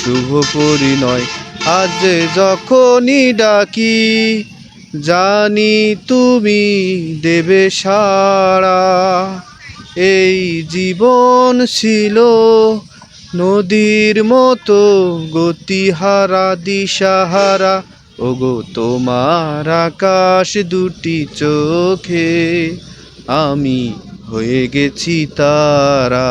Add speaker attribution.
Speaker 1: শুভ পরিণয়। আজ যখনই ডাকি, জানি তুমি দেবে সারা এই জীবন ছিল নদীর মতো, গতিহারা, দিশাহারা। ওগো, তোমার আকাশ দুটি চোখে, আমি হয়ে গেছি তারা।